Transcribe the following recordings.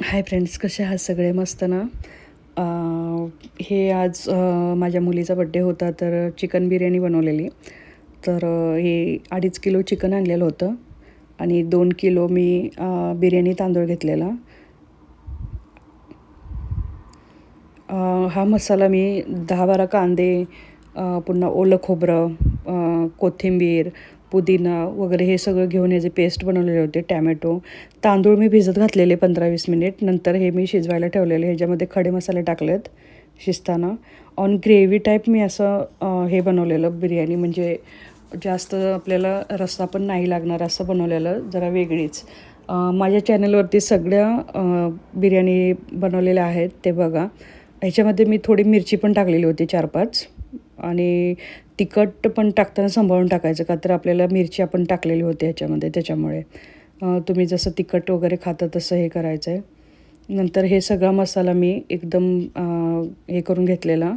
Hi friends कसे आहात सगळे? मस्त ना? हे आज माझ्या मुलीचा बड्डे होता तर चिकन बिर्याणी बनवलेली. तर हे अडीच किलो चिकन आणलेलं होतं आणि दोन किलो मी बिर्याणी तांदूळ घेतलेला. हा मसाला मी दहा बारा कांदे पुन्हा ओलं खोबरं कोथिंबीर पुदिना वगैरे हे सगळं घेऊन याचे पेस्ट बनवलेले होते टॅमॅटो तांदूळ मी भिजत घातलेले पंधरा वीस मिनिट नंतर हे मी शिजवायला ठेवलेले. ह्याच्यामध्ये खडे मसाले टाकलेत शिजताना. ऑन ग्रेव्ही टाईप मी असं हे बनवलेलं बिर्याणी. म्हणजे जास्त आपल्याला रस्सा पण नाही लागणार असं बनवलेलं जरा वेगळीच. माझ्या चॅनलवरती सगळ्या बिर्याणी बनवलेल्या आहेत ते बघा. ह्याच्यामध्ये मी थोडी मिरची पण टाकलेली होती चार पाच आणि तिखट पण टाकताना सांभाळून टाकायचं का तर आपल्याला मिरची आपण टाकलेली होती ह्याच्यामध्ये त्याच्यामुळे. तुम्ही जसं तिखट वगैरे खाता तसं हे करायचं आहे नंतर हे सगळा मसाला मी एकदम हे करून घेतलेला.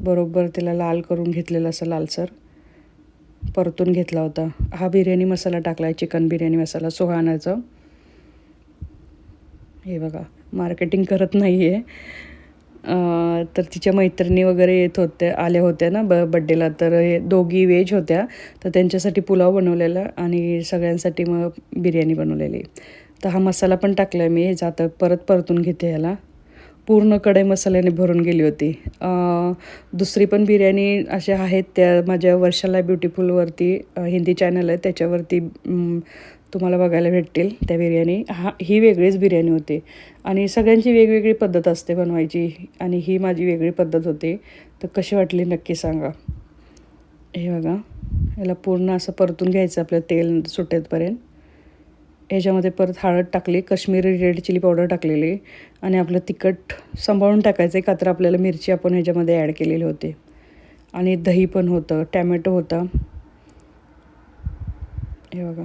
बरोबर त्याला लाल करून घेतलेला असं लालसर. परतून घेतला होता. हा बिर्याणी मसाला टाकला आहे चिकन बिर्याणी मसाला सोहाण्याचं. हे बघा मार्केटिंग करत नाही आहे तर तिच्या मैत्रिणी वगैरे येत होत्या आल्या होत्या ना ब बड्डेला तर हे दोघी वेज होत्या. तर त्यांच्यासाठी पुलाव बनवलेला आणि सगळ्यांसाठी मग बिर्याणी बनवलेली. तर हा मसाला पण टाकला आहे मी. हे जातं परत परतून घेते ह्याला. पूर्ण कढई मसाल्याने भरून गेली होती. दुसरी पण बिर्याणी अशा आहेत. त्या माझ्या वर्षाला ब्युटिफुलवरती हिंदी चॅनल आहे. त्याच्यावरती तुम्हाला बघायला भेटतील त्या बिर्याणी. हा ही वेगळीच बिर्याणी होती. आणि सगळ्यांची वेगवेगळी पद्धत असते बनवायची. आणि ही माझी वेगळी पद्धत होती. तर कशी वाटली नक्की सांगा. हे बघा. याला पूर्ण असं परतून घ्यायचं आपलं तेल सुटेतपर्यंत ह्याच्यामध्ये परत हळद टाकली कश्मीरी रेड चिली पावडर टाकलेली आणि आपलं तिखट सांभाळून टाकायचं. आहे का तर आपल्याला मिरची आपण ह्याच्यामध्ये ॲड केलेली होती. आणि दही पण होतं टॅमॅटो होता. हे बघा.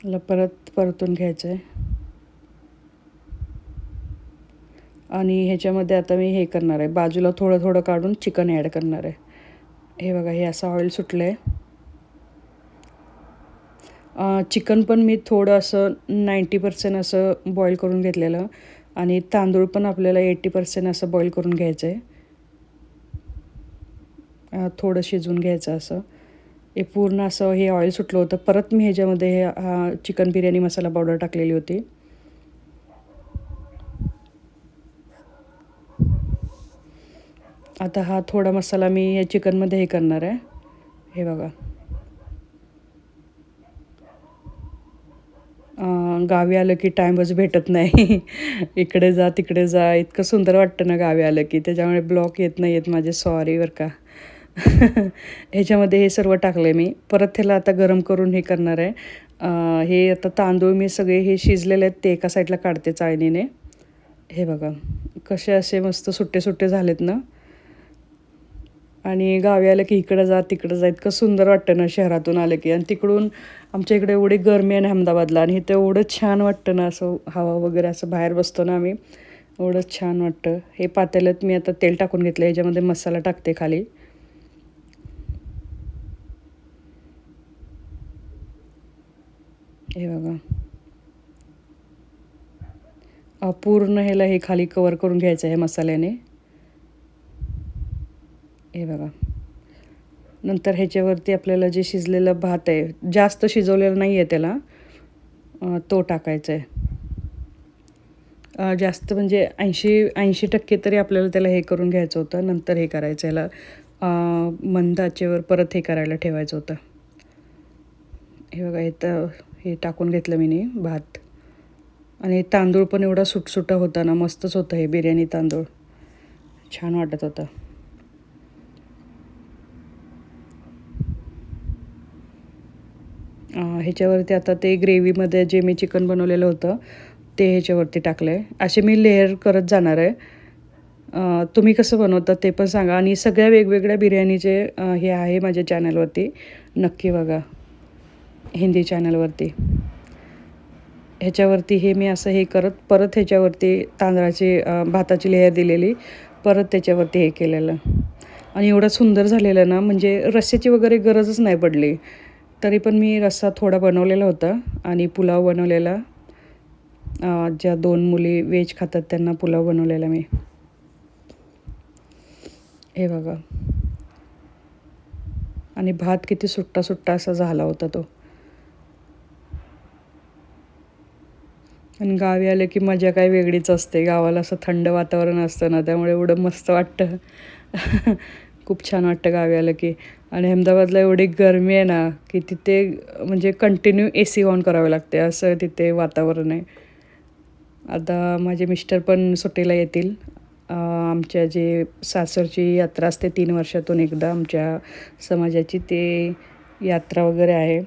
याला परत परतून घ्यायचं आहे आणि ह्याच्यामध्ये आता मी हे करणार आहे. बाजूला थोडं थोडं काढून चिकन ॲड करणार आहे. हे बघा हे असं ऑइल सुटलं आहे चिकन पण मी थोडं असं नाईंटी पर्सेंट असं बॉईल करून घेतलेलं. आणि तांदूळ पण आपल्याला एटी पर्सेंट असं बॉईल करून घ्यायचं आहे थोडं शिजवून घ्यायचं असं. हे पूर्ण असं हे ऑइल सुटलं होतं. परत मी ह्याच्यामध्ये हे हा चिकन बिर्याणी मसाला पावडर टाकलेली होती. आता हा थोडा मसाला मी या चिकनमध्ये हे करणार आहे. हे बघा. गावी आलं की टाईमच भेटत नाही. इकडे जा तिकडे जा. इतकं सुंदर वाटतं ना गावी आलं की. त्याच्यामुळे ब्लॉक येत नाही आहेत माझे. सॉरी बरं का. ह्याच्यामध्ये हे सर्व टाकलं आहे मी. परत त्याला आता गरम करून हे करणार आहे. हे आता तांदूळ मी सगळे हे शिजलेले आहेत ते एका साईडला काढते चाळणीने. हे बघा कसे असे मस्त सुट्टे सुट्टे झालेत ना. आणि गावी आलं की इकडं जा तिकडं जा. इतकं सुंदर वाटतं ना शहरातून आलं की. आणि तिकडून आमच्या इकडे एवढी गरमी आहे ना अहमदाबादला. आणि इथं एवढं छान वाटतं ना असं हवा वगैरे असं बाहेर बसतो ना आम्ही. एवढंच छान वाटतं. हे पातेल्यात मी आता तेल टाकून घेतलं ह्याच्यामध्ये मसाला टाकते खाली. हे बघा. पूर्ण ह्याला हे खाली कवर करून घ्यायचं आहे मसाल्याने. हे बघा. नंतर ह्याच्यावरती आपल्याला जे शिजलेलं भात आहे जास्त शिजवलेलं नाही आहे त्याला तो टाकायचा आहे. जास्त म्हणजे ऐंशी ऐंशी टक्के तरी आपल्याला त्याला हे करून घ्यायचं होतं. नंतर हे करायचं याला. मंदाचेवर मंद आचेवर परत हे करायला ठेवायचं होतं. हे बघा इथं हे टाकून घेतलं मी नी भात. आणि तांदूळ पण एवढा सुटसुटा होता ना मस्तच होतं हे बिर्याणी तांदूळ. छान वाटत होतं. ह्याच्यावरती आता ते ग्रेव्हीमध्ये जे मी चिकन बनवलेलं होतं ते ह्याच्यावरती टाकलं आहे असे मी लेअर करत जाणार आहे. तुम्ही कसं बनवता ते पण सांगा. आणि सगळ्या वेगवेगळ्या बिर्याणीचे हे आहे माझ्या चॅनलवरती नक्की बघा. हिंदी चॅनलवरती. ह्याच्यावरती हे मी असं हे करत परत ह्याच्यावरती तांदळाची भाताची लेयर दिलेली परत त्याच्यावरती हे केलेलं. आणि एवढं सुंदर झालेलं ना म्हणजे रस्स्याची वगैरे गरजच नाही पडली. तरी पण मी रस्सा थोडा बनवलेला होता आणि पुलाव बनवलेला. ज्या दोन मुली व्हेज खातात त्यांना पुलाव बनवलेला मी. हे बघा. आणि भात किती सुट्टा सुट्टा असा झाला होता तो. पण गावी आलं की मजा काही वेगळीच असते. गावाला असं थंड वातावरण असतं ना त्यामुळे एवढं मस्त वाटतं. खूप छान वाटतं गावी आलं की. आणि अहमदाबादला एवढी गरमी आहे ना की तिथे म्हणजे कंटिन्यू ए सी ऑन करावे लागते. असं तिथे वातावरण आहे. आता माझे मिस्टर पण सुट्टीला येतील. आमच्या जे सासरची यात्रा असते तीन वर्षातून एकदा आमच्या समाजाची ते यात्रा वगैरे आहे.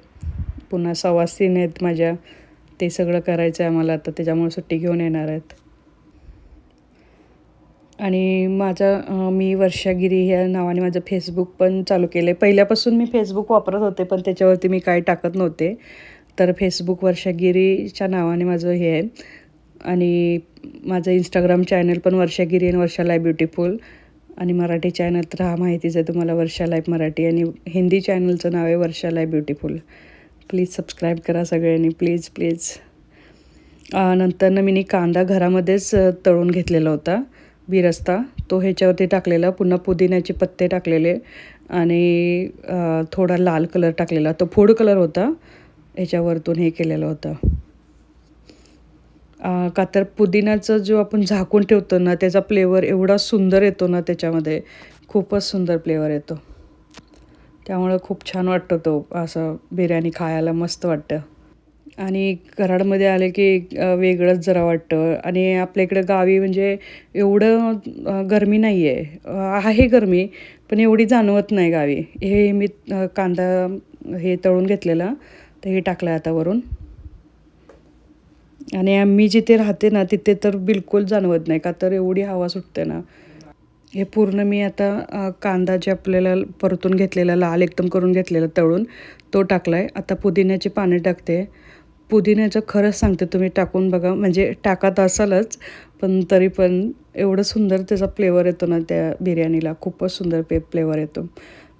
पुन्हा सवासीन आहेत माझ्या. ते सगळं करायचं आहे आम्हाला. आता त्याच्यामुळे सुट्टी घेऊन येणार आहेत. आणि माझा मी वर्षागिरी ह्या नावाने माझं फेसबुक पण चालू केलं आहे पहिल्यापासून मी फेसबुक वापरत होते पण त्याच्यावरती मी काय टाकत नव्हते. तर फेसबुक वर्षागिरीच्या नावाने माझं हे आहे. आणि माझं इंस्टाग्राम चॅनल पण वर्षागिरी आणि वर्षा लाईफ ब्युटिफुल आणि मराठी चॅनल तर हा माहितीच आहे तुम्हाला वर्षा लाईफ मराठी. आणि हिंदी चॅनलचं नाव आहे Varsha life beautiful please subscribe करा सगळ्यांनी. प्लीज प्लीज नंतर मी कांदा घरामध्येच तळून घेतलेला होता. बिरस्ता तो ह्याच्यावरती टाकलेला. पुन्हा पुदिन्याचे पत्ते टाकलेले. आणि थोडा लाल कलर टाकलेला. तो फूड कलर होता. ह्याच्यावरतून हे केलेलं होतं. का तर पुदिन्याचं जो आपण झाकून ठेवतो ना त्याचा फ्लेवर एवढा सुंदर येतो ना त्याच्यामध्ये खूपच सुंदर फ्लेवर येतो. त्यामुळं खूप छान वाटतं तो असं बिर्याणी खायला मस्त वाटतं. आणि कराडमध्ये आले की वेगळंच जरा वाटतं. आणि आपल्या इकडं गावी म्हणजे एवढं गरमी नाही आहे आहे गरमी पण एवढी जाणवत नाही गावी. हे मी कांदा हे तळून घेतलेला तर हे टाकलं आता वरून. आणि मी जिथे राहते ना तिथे तर बिलकुल जाणवत नाही का तर एवढी हवा सुटते ना. हे पूर्ण मी आता कांदा जे आपल्याला परतून घेतलेला लाल एकदम करून घेतलेला तळून तो टाकला आहे आता पुदिन्याची पाने टाकते. पुदिन्याचं खरंच सांगते तुम्ही टाकून बघा. म्हणजे टाकत असालच पण तरी पण एवढं सुंदर त्याचा फ्लेवर येतो ना त्या बिर्याणीला. खूपच सुंदर पे फ्लेवर येतो.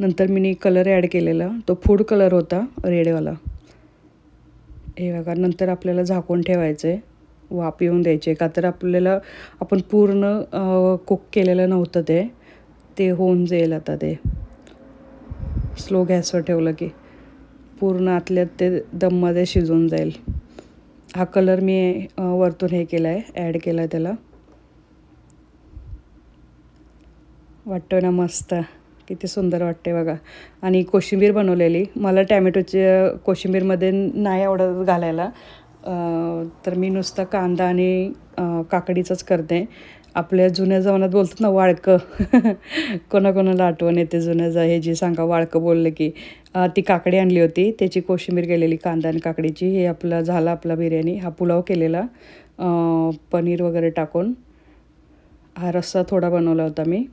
नंतर मी कलर ॲड केलेला. तो फूड कलर होता रेडवाला हे बघा नंतर आपल्याला झाकून ठेवायचं आहे वाफ येऊन द्यायचे. का तर आपल्याला आपण पूर्ण कुक केलेलं नव्हतं ते. ते होऊन जाईल आता ते. स्लो गॅसवर ठेवलं की पूर्ण आतल्यात ते दममध्ये शिजून जाईल. हा कलर मी वरतून हे केला आहे ॲड केला आहे त्याला. वाटतं ना मस्त? किती सुंदर वाटते बघा. आणि कोशिंबीर बनवलेली. मला टॅमॅटोची कोशिंबीरमध्ये नाही आवडत घालायला. तर मी नुसतं कांदा आणि काकडीचंच करते. आपल्या जुन्या जमान्यात बोलतात ना वाळकं. कोणाकोणाला आठवण येते जुन्या जा हे जे सांगा वाळकं बोललं की ती काकडी आणली होती. त्याची कोशिंबीर केलेली कांदा आणि काकडीची. हे आपला झाला आपला बिर्याणी. हा पुलाव केलेला. पनीर वगैरे टाकून. हा रस्सा थोडा बनवला होता मी.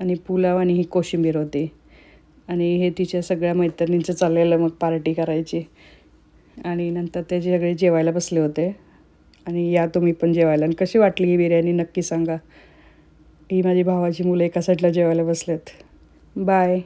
आणि पुलाव आणि ही कोशिंबीर होती. आणि हे तिच्या सगळ्या मैत्रिणींचं चाललेलं मग पार्टी करायची. आणि नंतर ते सगळे जेवायला बसले होते. आणि या तुम्ही पण जेवायला. आणि कशी वाटली ही बिर्याणी? नक्की सांगा. ही माझी भावाची मुलं एका साईडला जेवायला बसलेत. बाय